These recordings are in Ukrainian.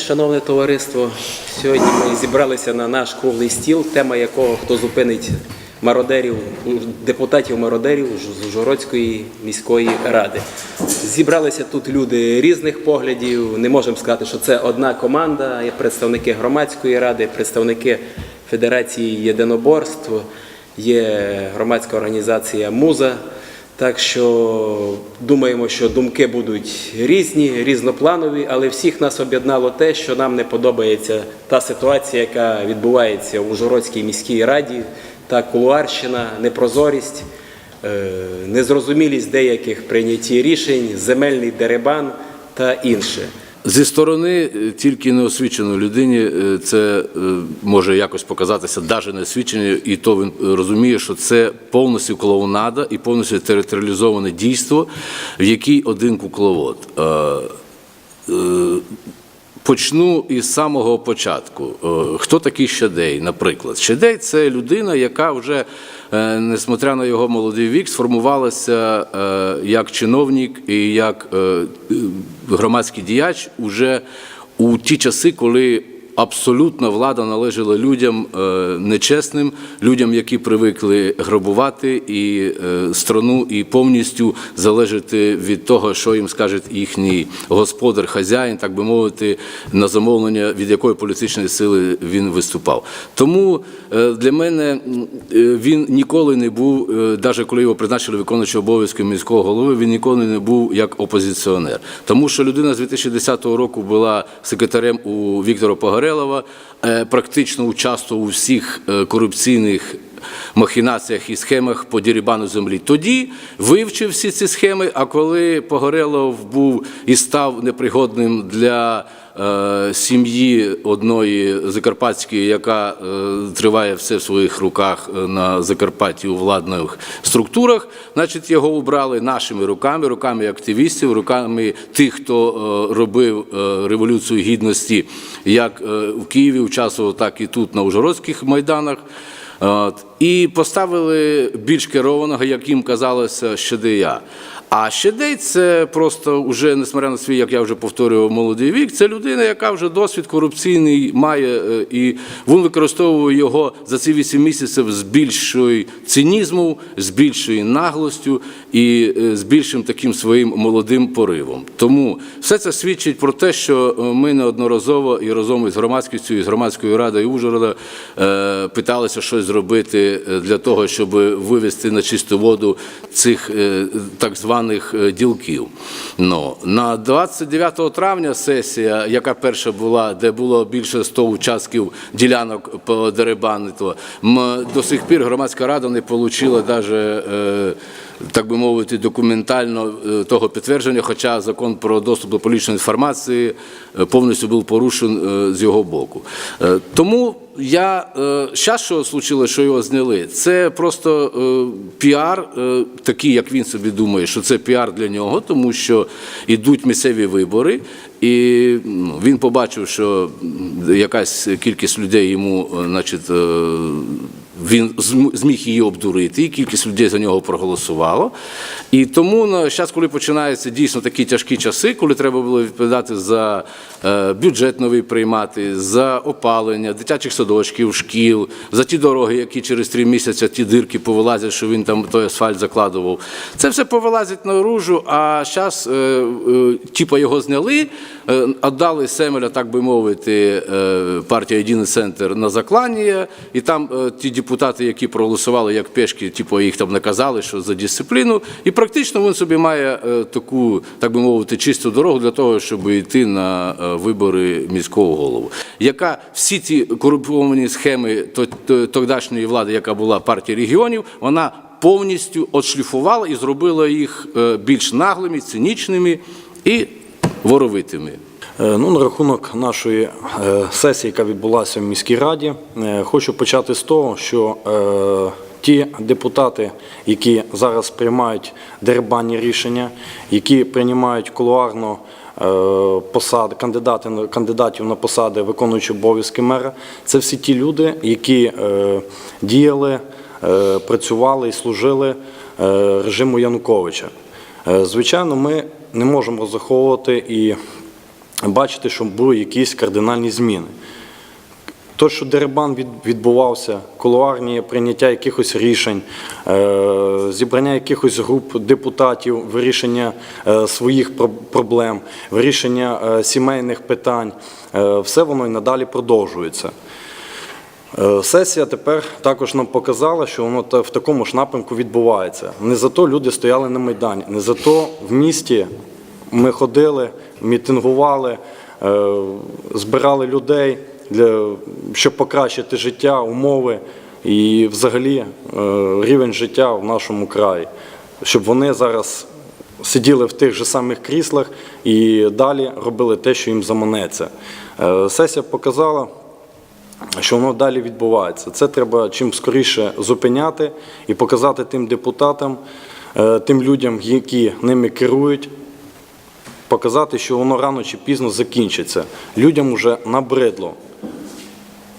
Шановне товариство, сьогодні ми зібралися на наш круглий стіл, тема якого хто зупинить мародерів, депутатів мародерів Ж- Жородської міської ради. Зібралися тут люди різних поглядів. Не можемо сказати, що це одна команда. Є представники громадської ради, представники Федерації єдиноборств, є громадська організація Муза. Так що думаємо, що думки будуть різні, різнопланові, але всіх нас об'єднало те, що нам не подобається та ситуація, яка відбувається у Ужгородській міській раді, та кулуарщина, непрозорість, е, незрозумілість деяких прийняті рішень, земельний деребан та інше. Зі сторони е, тільки неосвіченої людині е, це е, може якось показатися навіть неосвіченою, і то він розуміє, що це повністю клоунада і повністю територіалізоване дійство, в якій один кукловод. Почну із самого початку. Хто такий Щадей, наприклад? Щадей це людина, яка вже, несмотря на його молодий вік, сформувалася е, як чиновник і як е, е, громадський діяч уже у ті часи, коли абсолютна влада належала людям е, нечесним, людям, які привикли грабувати і е, страну, і повністю залежати від того, що їм скаже їхній господар, хазяїн, так би мовити, на замовлення, від якої політичної сили він виступав. Тому е, для мене він ніколи не був, навіть коли його призначили виконуючим обов'язки міського голови, він ніколи не був як опозиціонер. Тому що людина з 2010 року була секретарем у Віктора Погорелова, е, практично участвував у всіх е, корупційних махінаціях і схемах по дірібану землі. Тоді вивчив всі ці схеми, а коли Погорелов був і став непригодним для сім'ї одної закарпатської, яка е, триває все в своїх руках е, на Закарпатті у владних структурах, значить його убрали нашими руками, руками активістів, руками тих, хто е, робив е, революцію гідності, як е, в Києві участвував, так і тут на Ужгородських майданах. От, і поставили більш керованого, як їм казалося, Щедея. А Щедей це просто вже, несмотря на свій, як я вже повторював, молодий вік, це людина, яка вже досвід корупційний має, е, і він використовує його за ці вісім місяців з більшою цинізмом, з більшою наглостю і е, з більшим таким своїм молодим поривом. Тому все це свідчить про те, що е, ми неодноразово і разом із громадськістю, і з громадською радою Ужгорода питалися щось е, для того, щоб вивести на чисту воду цих е, так званих е, ділків. Но на 29 травня сесія, яка перша була, де було більше 100 участків ділянок по деребаництву, м- до сих пір громадська рада не отримала навіть так би мовити, документально е, того підтвердження, хоча закон про доступ до публічної інформації е, повністю був порушен е, з його боку. Тому я зараз, що случилось, що його зняли, це просто піар, такий, як він собі думає, що це піар для нього, тому що йдуть місцеві вибори, і ну, він побачив, що якась кількість людей йому, значить, він зміг її обдурити, і кількість людей за нього проголосувало. І тому зараз, коли починаються дійсно такі тяжкі часи, коли треба було відповідати за е, бюджет новий приймати, за опалення, дитячих садочків, шкіл, за ті дороги, які через три місяці ті дирки повилазять, що він там той асфальт закладував. Це все повилазить наружу, а зараз е, е, типа його зняли, віддали Семеля, так би мовити, партія Єдиний центр на заклання, і там ті депутати, які проголосували як пешки, типу їх там наказали, що за дисципліну. І практично він собі має е, таку, так би мовити, чисту дорогу для того, щоб йти на е, вибори міського голову. Яка всі ці корумповані схеми то- то- тогдашньої влади, яка була партія регіонів, вона повністю отшліфувала і зробила їх е, більш наглими, цинічними і воровитими. Е, Ну, на рахунок нашої е, сесії, яка відбулася в міській раді, е, хочу почати з того, що ті депутати, які зараз приймають дерибанні рішення, які приймають кулуарно посади, кандидати, кандидатів на посади, виконуючи обов'язки мера, це всі ті люди, які діяли, працювали і служили режиму Януковича. Звичайно, ми не можемо розраховувати і бачити, що були якісь кардинальні зміни. То, що дерибан від- відбувався, кулуарні прийняття якихось рішень, е, зібрання якихось груп депутатів, вирішення е, своїх проблем, вирішення е, сімейних питань, все воно і надалі продовжується. Сесія тепер також нам показала, що воно в такому ж напрямку відбувається. Не за то люди стояли на Майдані, не за то в місті ми ходили, мітингували, е, збирали людей, для, щоб покращити життя, умови і взагалі е, рівень життя в нашому краї, щоб вони зараз сиділи в тих же самих кріслах і далі робили те, що їм заманеться. Е, Сесія показала, що воно далі відбувається. Це треба чим скоріше зупиняти і показати тим депутатам, тим людям, які ними керують, показати, що воно рано чи пізно закінчиться. Людям вже набридло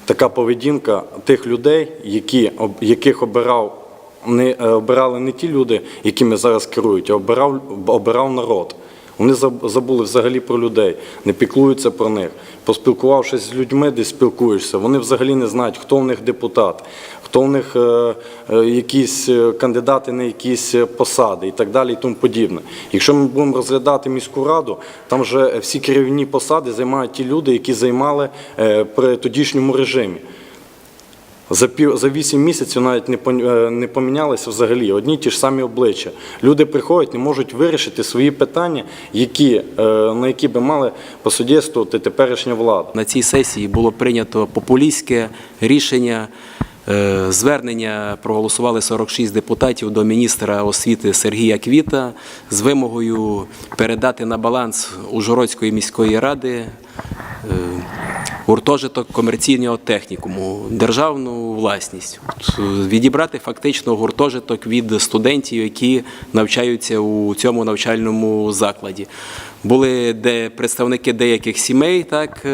така поведінка тих людей, які, яких обирав, не, е, обирали не ті люди, якими зараз керують, а обирав, обирав народ. Вони забули взагалі про людей, не піклуються про них. Поспілкувавшись з людьми, де спілкуєшся, вони взагалі не знають, хто в них депутат, хто в них е, е, якісь е, кандидати на якісь посади і так далі, і тому подібне. Якщо ми будемо розглядати міську раду, там вже всі керівні посади займають ті люди, які займали при тодішньому режимі. За пів за вісім місяців навіть не помінялися взагалі одні ті ж самі обличчя. Люди приходять, не можуть вирішити свої питання, які на які би мали посудействувати теперішня влада. На цій сесії було прийнято популістське рішення. Е, Звернення проголосували 46 депутатів до міністра освіти Сергія Квіта з вимогою передати на баланс Ужгородської міської ради е, гуртожиток комерційного технікуму, державну власність, е, відібрати фактично гуртожиток від студентів, які навчаються у цьому навчальному закладі. Були де представники деяких сімей, так.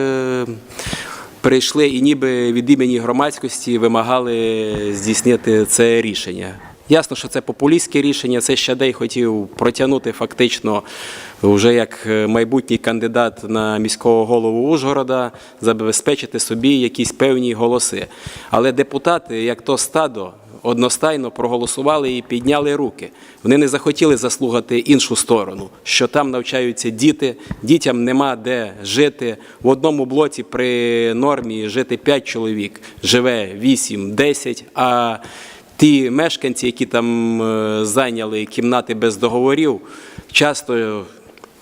Прийшли і ніби від імені громадськості вимагали здійснити це рішення. Ясно, що це популістське рішення. Це Щадей хотів протягнути фактично вже як е, майбутній кандидат на міського голову Ужгорода, забезпечити собі якісь певні голоси. Але депутати, як то стадо, одностайно проголосували і підняли руки. Вони не захотіли заслухати іншу сторону, що там навчаються діти, дітям нема де жити. В одному блоці при нормі жити 5 чоловік, живе 8-10, а ті мешканці, які там е, зайняли кімнати без договорів, часто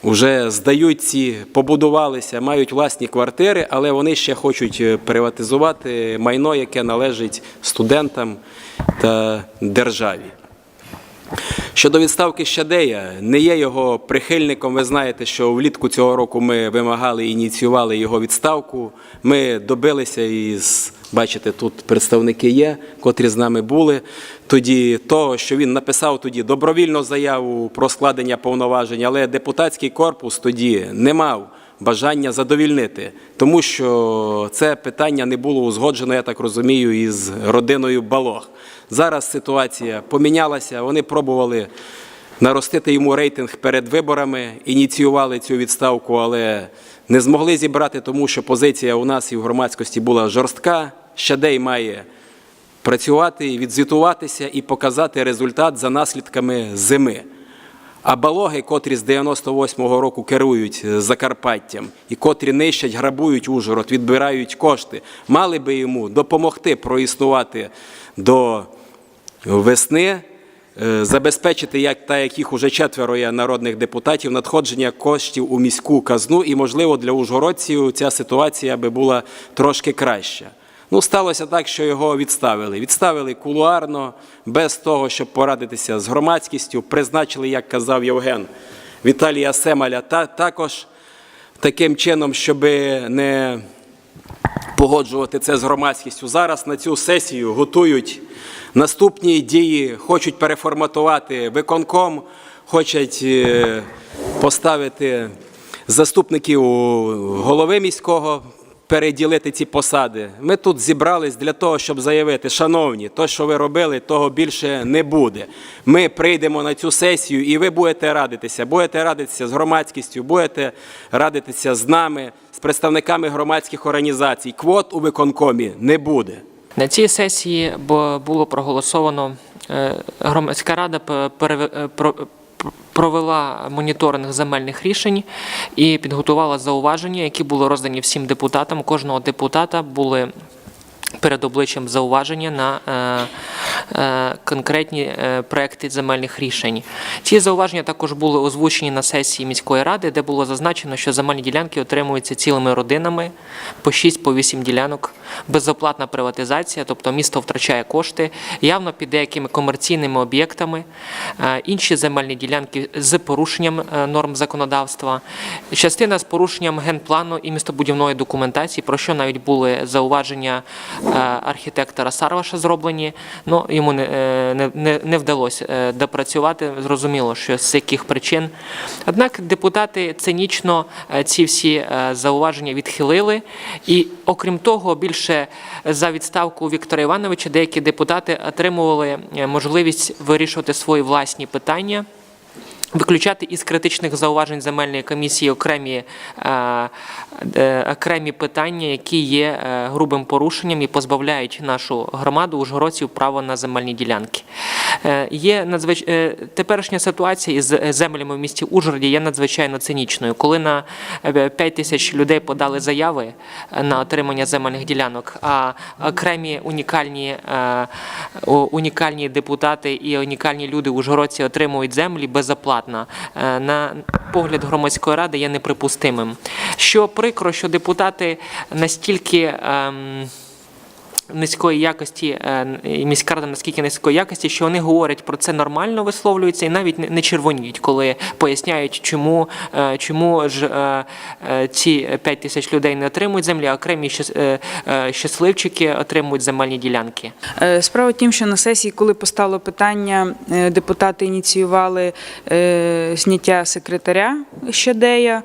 вже здають ці, побудувалися, мають власні квартири, але вони ще хочуть е, приватизувати майно, яке належить студентам та державі. Щодо відставки Щадея, не є його прихильником. Ви знаєте, що влітку цього року ми вимагали і ініціювали його відставку. Ми добилися із, бачите, тут представники є, котрі з нами були. Тоді того, що він написав тоді добровільну заяву про складення повноважень, але депутатський корпус тоді не мав бажання задовільнити, тому що це питання не було узгоджено, я так розумію, із родиною Балох. Зараз ситуація помінялася. Вони пробували наростити йому рейтинг перед виборами, ініціювали цю відставку, але не змогли зібрати, тому що позиція у нас і в громадськості була жорстка. Щадей має працювати, відзвітуватися і показати результат за наслідками зими. А балоги, котрі з 98-го року керують е, Закарпаттям і котрі нищать, грабують Ужгород, відбирають кошти, мали би йому допомогти проіснувати до весни, е, забезпечити, як та яких уже четверо є народних депутатів, надходження коштів у міську казну, і, можливо, для ужгородців ця ситуація би була трошки краща. Ну, сталося так, що його відставили. Відставили кулуарно, без того, щоб порадитися з громадськістю. Призначили, як казав Євген, Віталія Семаля, та також таким чином, щоб не погоджувати це з громадськістю. Зараз на цю сесію готують наступні дії, хочуть переформатувати виконком, хочуть е, поставити заступників голови міського переділити ці посади. Ми тут зібрались для того, щоб заявити, шановні, то, що ви робили, того більше не буде. Ми прийдемо на цю сесію, і ви будете радитися. Будете радитися з громадськістю, будете радитися з нами, з представниками громадських організацій. Квот у виконкомі не буде. На цій сесії було проголосовано, е, громадська рада провела моніторинг земельних рішень і підготувала зауваження, які були роздані всім депутатам. Кожного депутата були перед обличчям зауваження на е, е, конкретні е, проекти земельних рішень. Ці зауваження також були озвучені на сесії міської ради, де було зазначено, що земельні ділянки отримуються цілими родинами по 6 по 8 ділянок, безоплатна приватизація, тобто місто втрачає кошти, явно під деякими комерційними об'єктами, інші земельні ділянки з порушенням норм законодавства, частина з порушенням генплану і містобудівної документації, про що навіть були зауваження архітектора Сарваша зроблені. Ну йому не, е, не, не, вдалося е, допрацювати. Зрозуміло, що з яких причин. Однак депутати цинічно е, ці всі е, зауваження відхилили. І окрім того, більше за відставку Віктора Івановича деякі депутати отримували е, можливість вирішувати свої власні питання. Виключати із критичних зауважень земельної комісії окремі, е, е, окремі питання, які є е, грубим порушенням і позбавляють нашу громаду ужгородців права на земельні ділянки. Є надзвич... теперішня ситуація із землями в місті Ужгороді є надзвичайно цинічною. Коли на 5 тисяч людей подали заяви на отримання земельних ділянок, а окремі унікальні, унікальні депутати і унікальні люди ужгородці отримують землі безоплатно, е, на погляд громадської ради є неприпустимим. Що прикро, що депутати настільки. Низької якості е, міська рада наскільки низької якості, що вони говорять про це нормально, висловлюються і навіть не- червоніють, коли поясняють, чому, е, чому ж е, ці 5 тисяч людей не отримують землі, а окремі щас- щасливчики отримують земельні ділянки. Справа тім, що на сесії, коли постало питання, депутати ініціювали зняття секретаря Щадея.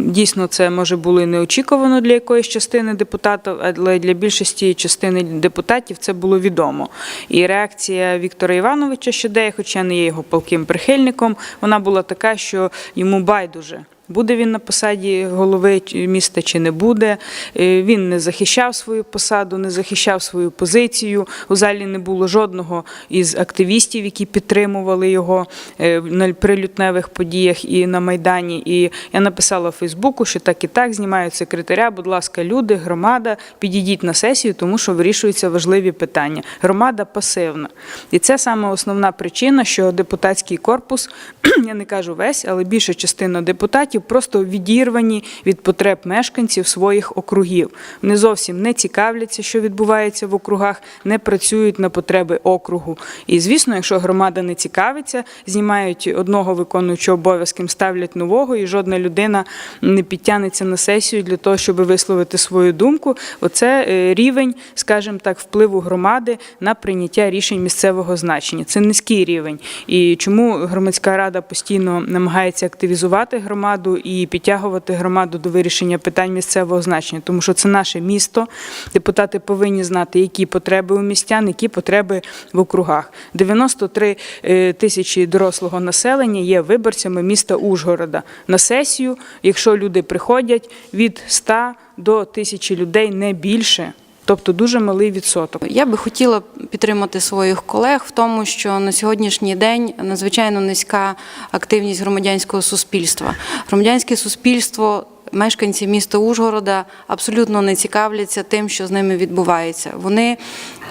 Дійсно, це може було неочікувано для якоїсь частини депутатів, але для більшості частини депутатів це було відомо. І реакція Віктора Івановича щодея, хоча не є його палким прихильником, вона була така, що йому байдуже. Буде він на посаді голови міста чи не буде. Е, Він не захищав свою посаду, не захищав свою позицію. У залі не було жодного із активістів, які підтримували його е, на прилютневих подіях і на Майдані. І я написала в Фейсбуку, що так і так знімають секретаря. Будь ласка, люди, громада, підійдіть на сесію, тому що вирішуються важливі питання. Громада пасивна. І це саме основна причина, що депутатський корпус, я не кажу весь, але більша частина депутатів просто відірвані від потреб мешканців своїх округів. Вони зовсім не цікавляться, що відбувається в округах, не працюють на потреби округу. І звісно, якщо громада не цікавиться, знімають одного виконуючого обов'язків, ставлять нового, і жодна людина не підтягнеться на сесію для того, щоб висловити свою думку. Оце е, рівень, скажімо так, впливу громади на прийняття рішень місцевого значення. Це низький рівень. І чому громадська рада постійно намагається активізувати громаду і підтягувати громаду до вирішення питань місцевого значення, тому що це наше місто. Депутати повинні знати, які потреби у містян, які потреби в округах. 93 е, тисячі дорослого населення є виборцями міста Ужгорода. На сесію, якщо люди приходять від 100 до 1000 людей, не більше. Тобто дуже малий відсоток. Я би хотіла підтримати своїх колег в тому, що на сьогоднішній день надзвичайно низька активність громадянського суспільства. Громадянське суспільство. Мешканці міста Ужгорода абсолютно не цікавляться тим, що з ними відбувається. Вони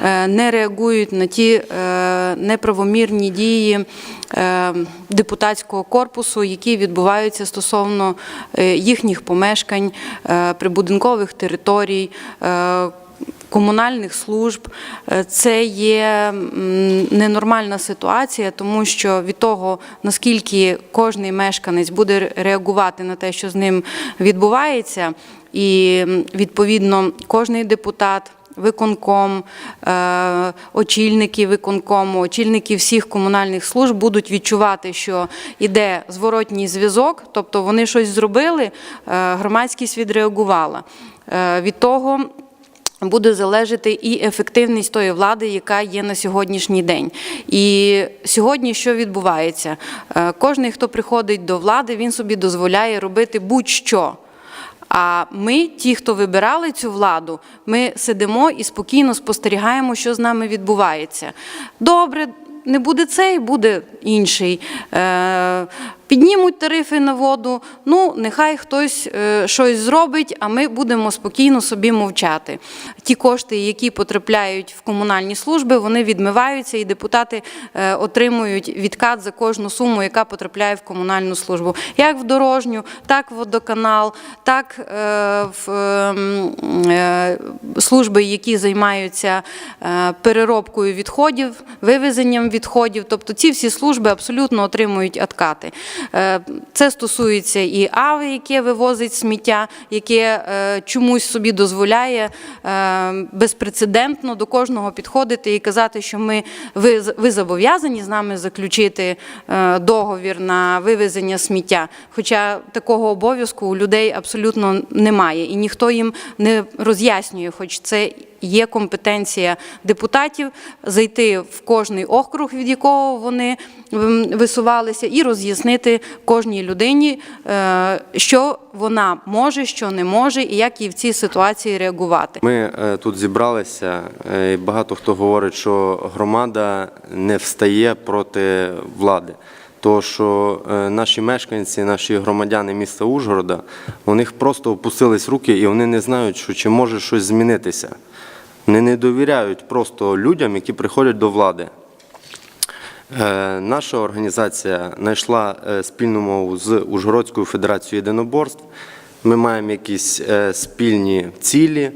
е, не реагують на ті е, неправомірні дії е, депутатського корпусу, які відбуваються стосовно їхніх помешкань, прибудинкових територій. Комунальних служб. Е, Це є ненормальна ситуація, тому що від того, наскільки кожний мешканець буде реагувати на те, що з ним відбувається, і відповідно кожний депутат. виконком, е, очільники виконкому, очільники всіх комунальних служб будуть відчувати, що іде зворотній зв'язок, тобто вони щось зробили, е, громадськість відреагувала. Від того буде залежати і ефективність тої влади, яка є на сьогоднішній день. І сьогодні що відбувається? Е, Кожний, хто приходить до влади, він собі дозволяє робити будь-що. А ми, ті, хто вибирали цю владу, ми сидимо і спокійно спостерігаємо, що з нами відбувається. Добре, не буде цей, буде інший. Піднімуть тарифи на воду. Ну, нехай хтось е, щось зробить, а ми будемо спокійно собі мовчати. Ті кошти, які потрапляють в комунальні служби, вони відмиваються, і депутати е, отримують відкат за кожну суму, яка потрапляє в комунальну службу. Як в дорожню, так в водоканал, так е, в служби, які займаються переробкою відходів, вивезенням відходів. Тобто ці всі служби абсолютно отримують откати. Е, Це стосується і АВИ, яке вивозить сміття, яке е, чомусь собі дозволяє е, безпрецедентно до кожного підходити і казати, що ми ви, ви зобов'язані з нами заключити договір на вивезення сміття. Хоча такого обов'язку у людей абсолютно немає, і ніхто їм не роз'яснює, хоч це є компетенція депутатів зайти в кожний округ, від якого вони висувалися, і роз'яснити кожній людині, е, що вона може, що не може, і як їй в цій ситуації реагувати. Ми е, тут зібралися, е, і багато хто говорить, що громада не встає проти влади. То, що наші мешканці, наші громадяни міста Ужгорода, у них просто опустились руки і вони не знають, що чи може щось змінитися. Вони не довіряють просто людям, які приходять до влади. Е, Наша організація знайшла е, спільну мову з Ужгородською федерацією єдиноборств. Ми маємо якісь е, спільні цілі,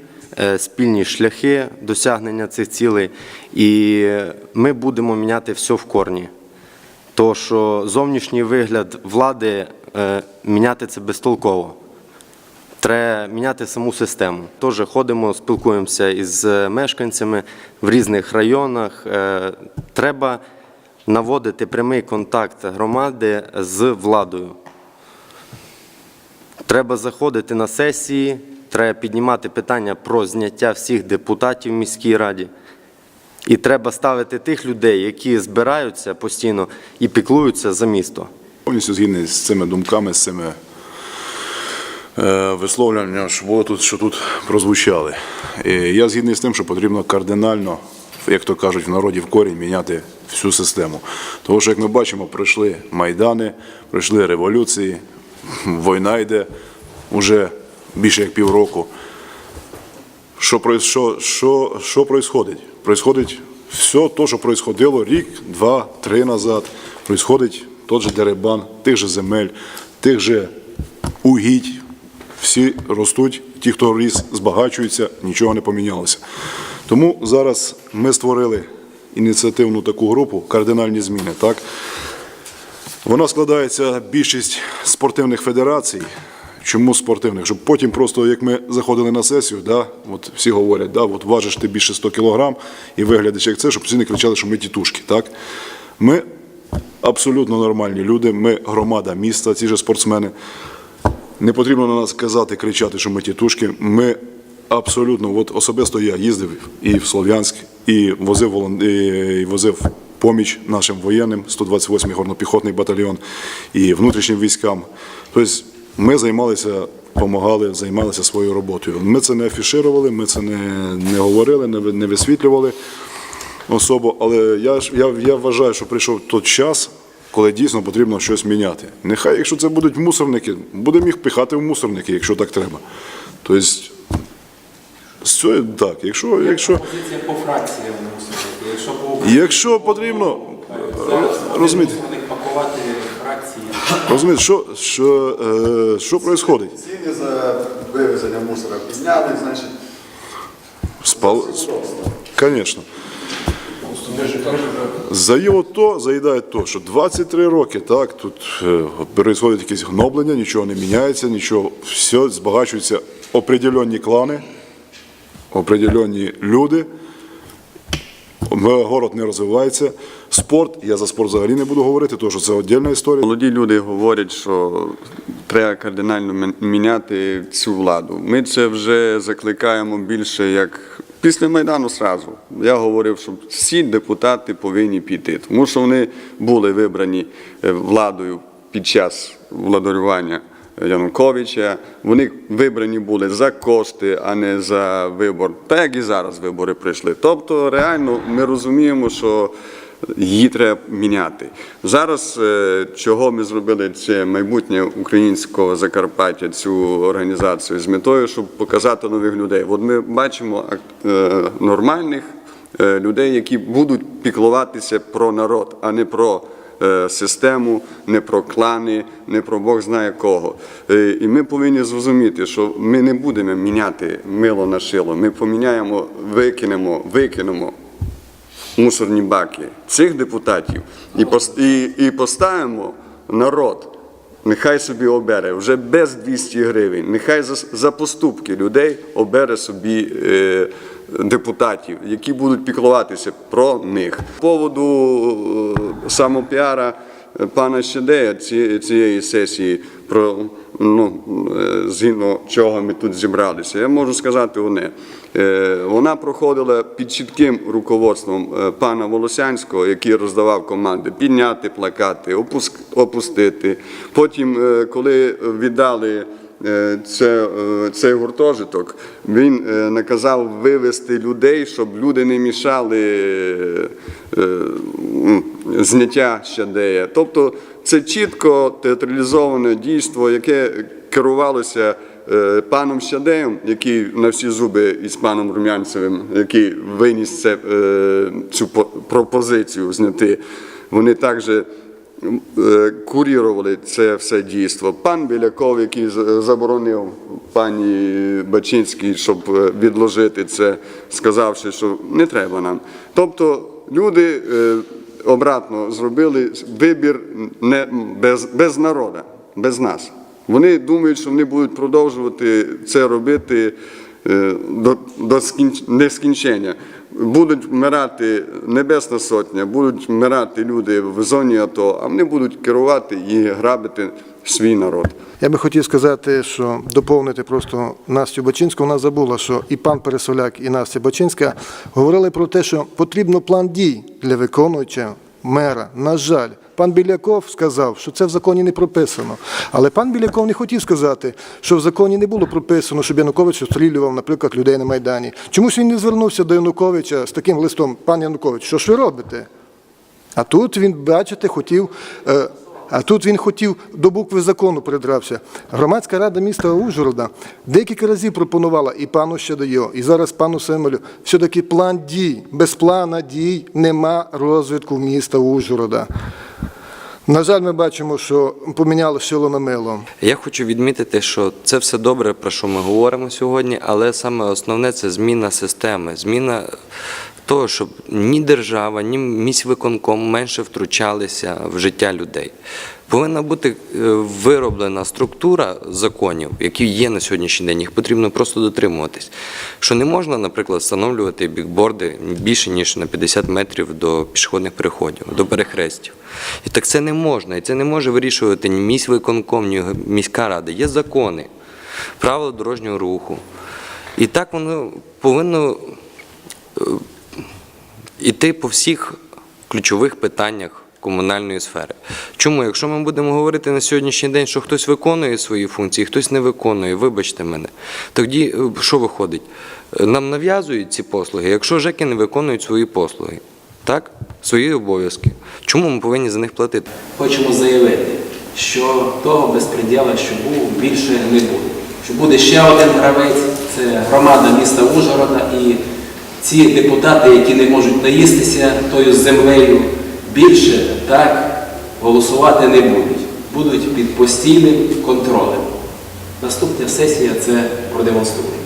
спільні шляхи досягнення цих цілей, і ми будемо міняти все в корні. То, що зовнішній вигляд влади міняти це безтолково. Треба міняти саму систему. Теж ходимо, спілкуємося із мешканцями в різних районах. Е, Треба наводити прямий контакт громади з владою. Треба заходити на сесії, треба піднімати питання про зняття всіх депутатів в міській раді. І треба ставити тих людей, які збираються постійно і піклуються за місто. Повністю згідний з цими думками, з цими е, висловлюваннями, що тут, що тут прозвучали. Я згідний з тим, що потрібно кардинально, як то кажуть в народі, в корінь міняти всю систему. Тому що, як ми бачимо, пройшли майдани, пройшли революції, війна йде вже більше як півроку. Що, що, що, що происходить? Происходить все те, що происходило рік, два, три назад. Происходить тот же деребан, тих же земель, тих же угідь. Всі ростуть, ті, хто ріс, збагачуються, нічого не помінялося. Тому зараз ми створили ініціативну таку групу кардинальні зміни. Так? Вона складається більшість спортивних федерацій. Чому спортивних? Щоб потім просто, як ми заходили на сесію, да, от всі говорять, да, от важиш ти більше 100 кілограм і виглядаєш як це, щоб всі не кричали, що ми тітушки. Так? Ми абсолютно нормальні люди, ми громада міста, ці ж спортсмени. Не потрібно на нас казати, кричати, що ми тітушки. Ми абсолютно, от особисто я їздив і в Слов'янськ, і возив, і возив поміч нашим воєнним, 128-й горнопіхотний батальйон, і внутрішнім військам. Тобто ми займалися, допомагали, займалися своєю роботою. Ми це не афішували, ми це не, не говорили, не, не висвітлювали особо, але я, я, я вважаю, що прийшов той час, коли дійсно потрібно щось міняти. Нехай, якщо це будуть мусорники, будемо їх пихати в мусорники, якщо так треба. Тобто, з цього, так, якщо, якщо, Позиція по фракціям. Якщо по якщо потрібно, розумієте, пакувати фракції. розумієте, що, що, е, що відбувається? Ціни за вивезення мусора підняли, значить, Спал... Конечно. Заїло то, заїдає то, що 23 роки, так, тут е, происходить якесь гноблення, нічого не міняється, нічого, все збагачуються определенні клани, определенні люди. Город не розвивається. Спорт, я за спорт взагалі не буду говорити, тому що це віддільна історія. Молоді люди говорять, що треба кардинально міняти цю владу. Ми це вже закликаємо більше як після Майдану зразу. Я говорив, що всі депутати повинні піти, тому що вони були вибрані е, владою під час владарювання Януковича. Вони вибрані були за кошти, а не за вибор. Так як і зараз вибори прийшли. Тобто, реально, ми розуміємо, що її треба міняти. Зараз е, чого ми зробили це майбутнє українського Закарпаття, цю організацію з метою, щоб показати нових людей. От ми бачимо е, нормальних е, людей, які будуть піклуватися про народ, а не про систему, не про клани, не про Бог знає кого. І ми повинні зрозуміти, що ми не будемо міняти мило на шило. Ми поміняємо, викинемо, викинемо мусорні баки цих депутатів і, і, і поставимо народ. Нехай собі обере вже без 200 гривень. Нехай за, за поступки людей обере собі е, депутатів, які будуть піклуватися про них. По поводу е, самопіара е, пана Щедея ці- цієї сесії, про ну, е, згідно чого ми тут зібралися, я можу сказати одне. Е, Вона проходила під чітким руководством е, пана Волосянського, який роздавав команди підняти плакати, опустити. Потім, коли віддали це, е, цей гуртожиток, він е, наказав вивести людей, щоб люди не мішали е, е, зняття щадея. Тобто це чітко театралізоване дійство, яке керувалося е, паном Щадеєм, який на всі зуби із паном Румянцевим, який виніс це, е, цю пропозицію зняти. Вони також е, курірували це все дійство. Пан Біляков, який заборонив пані Бачинській, щоб е, відложити це, сказавши, що не треба нам. Тобто люди е, обратно зробили вибір не без, без народу, без нас. Вони думають, що вони будуть продовжувати це робити е, до, до скінч- нескінчення. Будуть вмирати Небесна Сотня, будуть вмирати люди в зоні АТО, а вони будуть керувати і грабити свій народ. Я би хотів сказати, що доповнити просто Настю Бачинську. Вона забула, що і пан Пересоляк, і Настя Бачинська говорили про те, що потрібно план дій для виконуючого мера. На жаль, пан Біляков сказав, що це в законі не прописано. Але пан Біляков не хотів сказати, що в законі не було прописано, щоб Янукович обстрілював, наприклад, людей на Майдані. Чомусь він не звернувся до Януковича з таким листом, пан Янукович, що ж ви робите? А тут він, бачите, хотів. е, А тут він хотів до букви закону придрався. Громадська рада міста Ужгорода декілька разів пропонувала і пану Щадою, і зараз пану Семелю, все-таки план дій. Без плана дій нема розвитку міста Ужгорода. На жаль, ми бачимо, що поміняли силу на мило. Я хочу відмітити, що це все добре, про що ми говоримо сьогодні, але саме основне це зміна системи, зміна того, щоб ні держава, ні міськвиконком менше втручалися в життя людей. Повинна бути е, вироблена структура законів, які є на сьогоднішній день. Їх потрібно просто дотримуватись. Що не можна, наприклад, встановлювати бікборди більше ніж на 50 метрів до пішохідних переходів, до перехрестів. І так це не можна. І це не може вирішувати ні міськвиконком, ні міська рада. Є закони, правила дорожнього руху. І так воно повинно е, іти по всіх ключових питаннях комунальної сфери. Чому? Якщо ми будемо говорити на сьогоднішній день, що хтось виконує свої функції, хтось не виконує, вибачте мене, тоді е, що виходить? Е, Нам нав'язують ці послуги, якщо ЖЕКи не виконують свої послуги, так? свої обов'язки. Чому ми повинні за них платити? Хочемо заявити, що того безпреділа, що був, більше не буде. Що буде ще один гравець, це громада міста Ужгорода, і ці депутати, які не можуть наїстися тою землею, більше так голосувати не будуть. Будуть під постійним контролем. Наступна сесія це продемонструє.